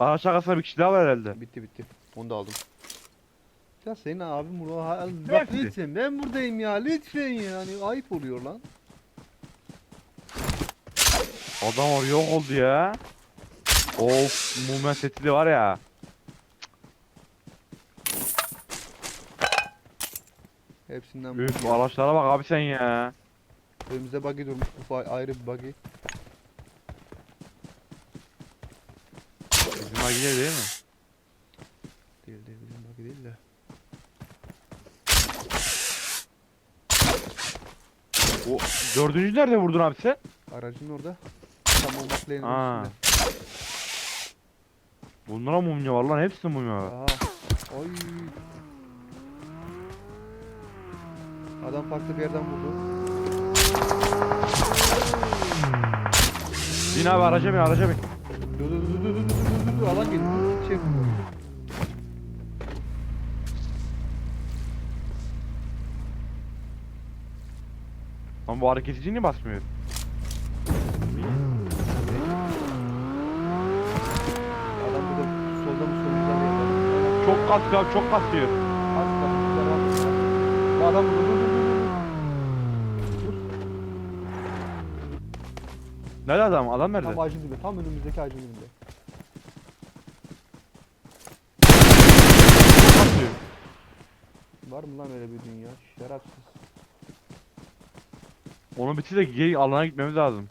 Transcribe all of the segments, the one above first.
Araç arkasında bir kişi daha var herhalde. Bitti bitti. Onu da aldım. Ya senin abim burada. Bak hepsi? lütfen ben buradayım ya lütfen yani ayıp oluyor lan. Adam var yok oldu ya. Of mumen setili var ya. Hepsinden Üf bu. araçlara bak abi sen ya. Önümüzde buggy durmuş. Bu fa- ayrı bir buggy. Bizim agiler değil mi? Değil değil bizim buggy değil de. O dördüncü nerede vurdun abi sen? Aracın orada. Tam o McLaren'in Aa. üstünde. Bunlara mumya var lan hepsi mumya var. Aha. Oy. Adam farklı bir yerden vurdu. Bin abi araca bin araca bin. Dur dur dur dur dur dur dur dur alan geldi. Şey yapma. Ama bu hareket için niye basmıyor? Adam burada solda mı solda mı yapalım. Çok kaskıyor abi çok kaskıyor. Az kaldı. Devam et. Bu adam burada dur dur dur dur. Dur. Nerede adam? Adam nerede? Tam ağacın dibinde. Tam önümüzdeki ağacın dibinde. Var mı lan öyle bir dünya? Şerefsiz. Onu bitir de geri alana gitmemiz lazım.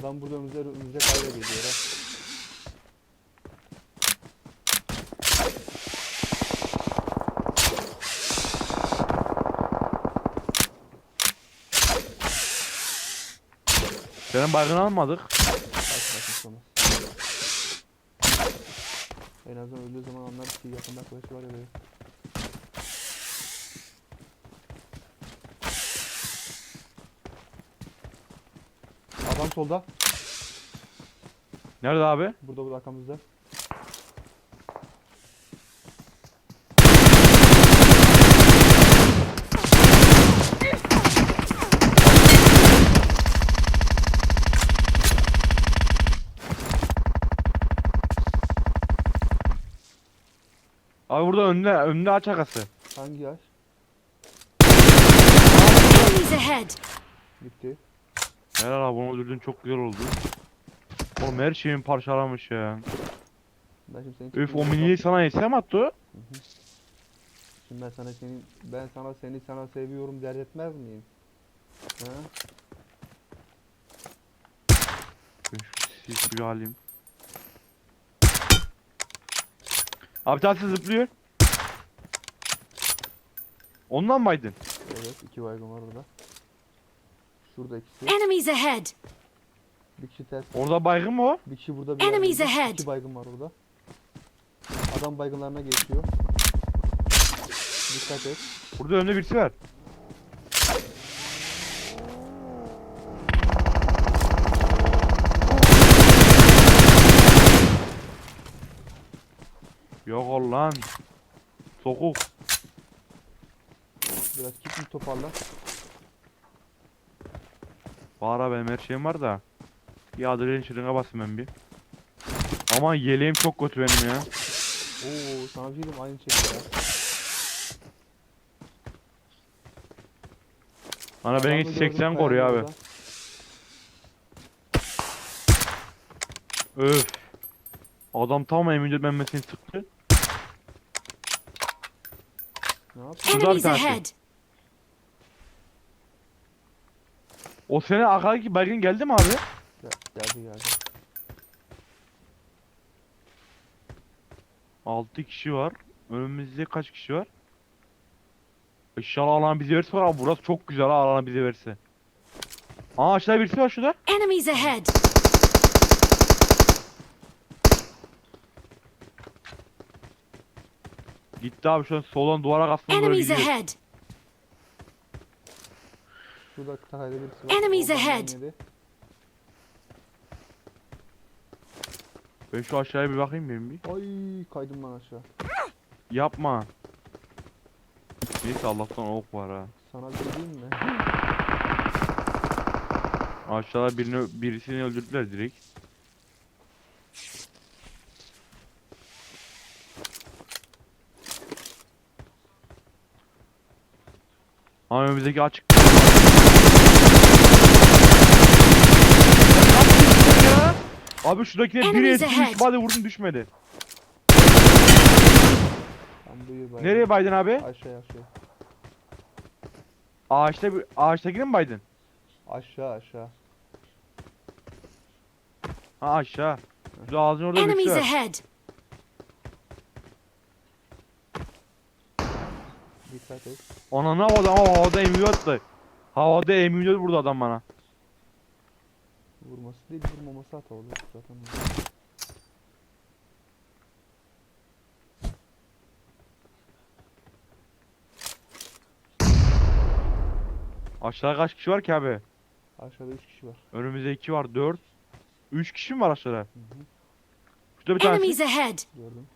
Adam burada önümüze önümüze kayda geliyor ha. Senin baygını almadık. En azından öldüğü zaman anlar ki yakında arkadaşı var ya böyle. Adam solda. Nerede abi? Burada burada arkamızda. Abi burada önde önde aç arkası. Hangi ahead! Gitti. Helal abi onu öldürdün çok güzel oldu. Oğlum her şeyimi parçalamış ya. Şimdi seni Üf o miniyi sana yetse mi attı o? Şimdi ben sana seni ben sana seni sana seviyorum dert etmez miyim? Ha? Ben şu bir alayım. Abi tanesi zıplıyor. Ondan mı aydın? Evet iki baygın var orada. Şurada ikisi. Enemies ahead! Bir kişi ters. Orada baygın mı o? Bir kişi burada bir Enemies yerde. ahead. İki baygın var orada. Adam baygınlarına geçiyor. Dikkat et. Burada önde birisi var. Yok ol lan. Sokuk. Biraz kit mi toparla. Bağıra benim her şeyim var da. Bir adrenalin şırınga basayım ben bir. Ama yeleğim çok kötü benim ya. Oo sana bir şey diyeyim aynı şey ya. Bana beni gördüm 80 koruyor abi. Öf. Adam tam M24 memesini sıktı. Ne yapıyor? Şurada bir Enemies tanesi. ahead! O sene arkadaki baygın geldi mi abi? Gel- Geldi geldi. 6 kişi var. Önümüzde kaç kişi var? İnşallah alan bizi verse var abi burası çok güzel ha alan bizi verse. Aa aşağıda birisi var şurada. Enemies ahead! Gitti abi şu an soldan duvara kastına doğru Enemies gidiyor. ahead! Enemies ahead. Ben şu aşağıya bir bakayım benim bir. Ay kaydım lan aşağı. Yapma. Neyse Allah'tan ok var ha. Sana bir şey mi? Aşağıda birini birisini öldürdüler direkt. Ama önümüzdeki açık Abi şuradakine bir Enemies ahead. hadi vurdum düşmedi. Tam buyur Biden. Nereye baydın abi? Aşağı aşağı. Ağaçta bir ağaçtakine mi baydın? Aşağı aşağı. Ha aşağı. Şu ağacın orada bir Enemies şey var. ahead! Dikkat et. Ana ne havada ama havada M1 attı. Havada M1 vurdu adam bana. Vurması değil vurmaması hata olur zaten. Aşağıda kaç kişi var ki abi? Aşağıda 3 kişi var. Önümüzde 2 var 4. 3 kişi mi var aşağıda? Hı hı. Şurada bir tanesi. Enemies ahead! Gördüm.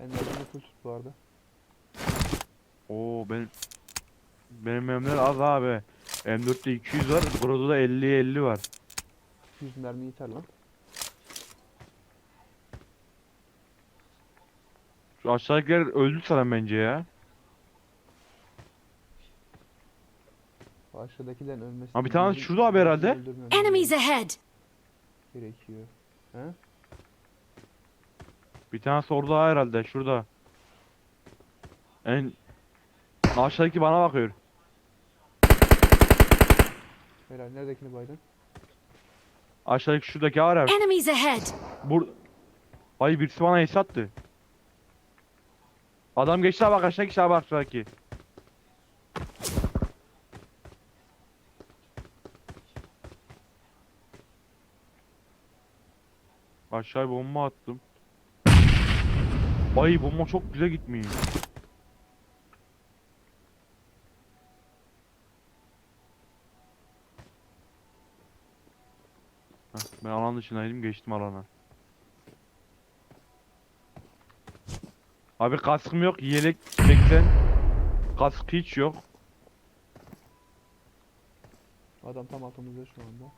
Ben de full tut bu arada. Oo ben benim memler az abi. M4'te 200 var. Burada da 50 50 var. 100 mermi yeter lan. Şu aşağıdakiler öldü sana bence ya. Aşağıdakilerin ölmesi. Ha, bir tane şurada abi herhalde. Enemies ahead! Gerekiyor. He? Bir tanesi orada herhalde şurada. En aşağıdaki bana bakıyor. Helal. Neredekini baydın? Aşağıdaki şuradaki var abi. Enemies ahead! Bur Ay birisi bana ace attı. Adam geçti abi bak aşağıdaki kişi abi aşağıdaki. Aşağıya bomba attım. Ay bomba çok güzel gitmiyor. Heh, ben alan dışındaydım geçtim alana. Abi kaskım yok. Yelek 80. Kask hiç yok. Adam tam altımızda şu anda.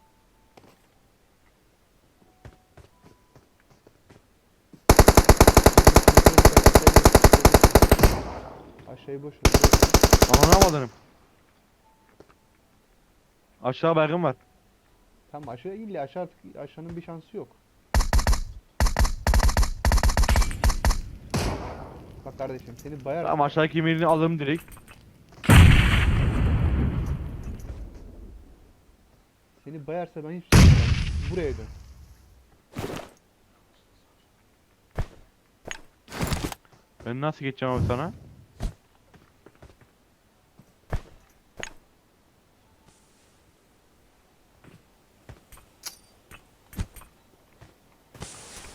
Aşağıyı boş ver. Anlamadım. Aşağı baygın var. Tam aşağı illa aşağı artık aşağının bir şansı yok. Bak kardeşim seni bayar. Tamam aşağıdaki birini alırım direkt. Seni bayarsa ben hiç şey. Buraya dön. Ben nasıl geçeceğim abi sana?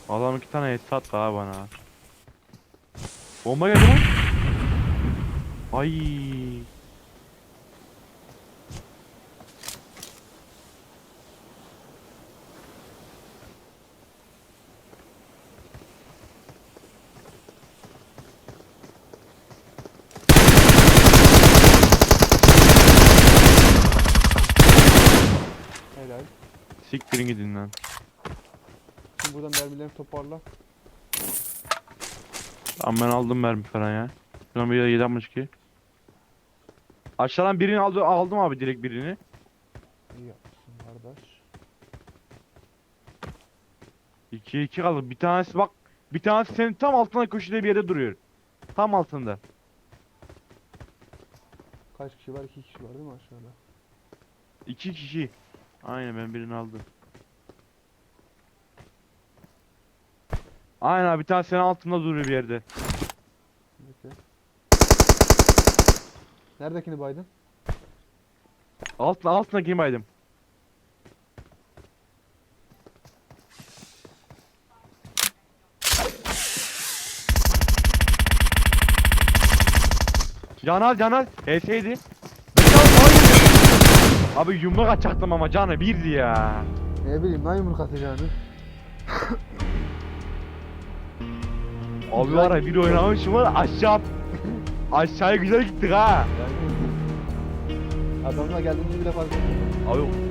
Adam iki tane et sattı ha bana. Bomba geldi lan. Ay. Helal. Siktirin gidin lan. Şimdi buradan mermilerini toparla. Tamam ben aldım mermi falan ya. Şuradan bir 762. Aşağıdan birini aldı, aldım abi direkt birini. İyi yapmışsın kardeş. 2 2 kaldı. Bir tanesi bak. Bir tanesi senin tam altında köşede bir yerde duruyor. Tam altında. Kaç kişi var? İki kişi var değil mi aşağıda? 2 kişi. Aynen ben birini aldım. Aynen abi bir tane senin altında duruyor bir yerde. Neredekini baydın? Altına altına kim baydım? Caner Caner HS'ydi. Abi yumruk atacaktım ama canı birdi ya. Ne bileyim lan yumruk atacağını. Abi var ya bir oynamışım var aşağı aşağıya güzel gittik ha. Adamla geldiğimizi bile fark etmedim. Abi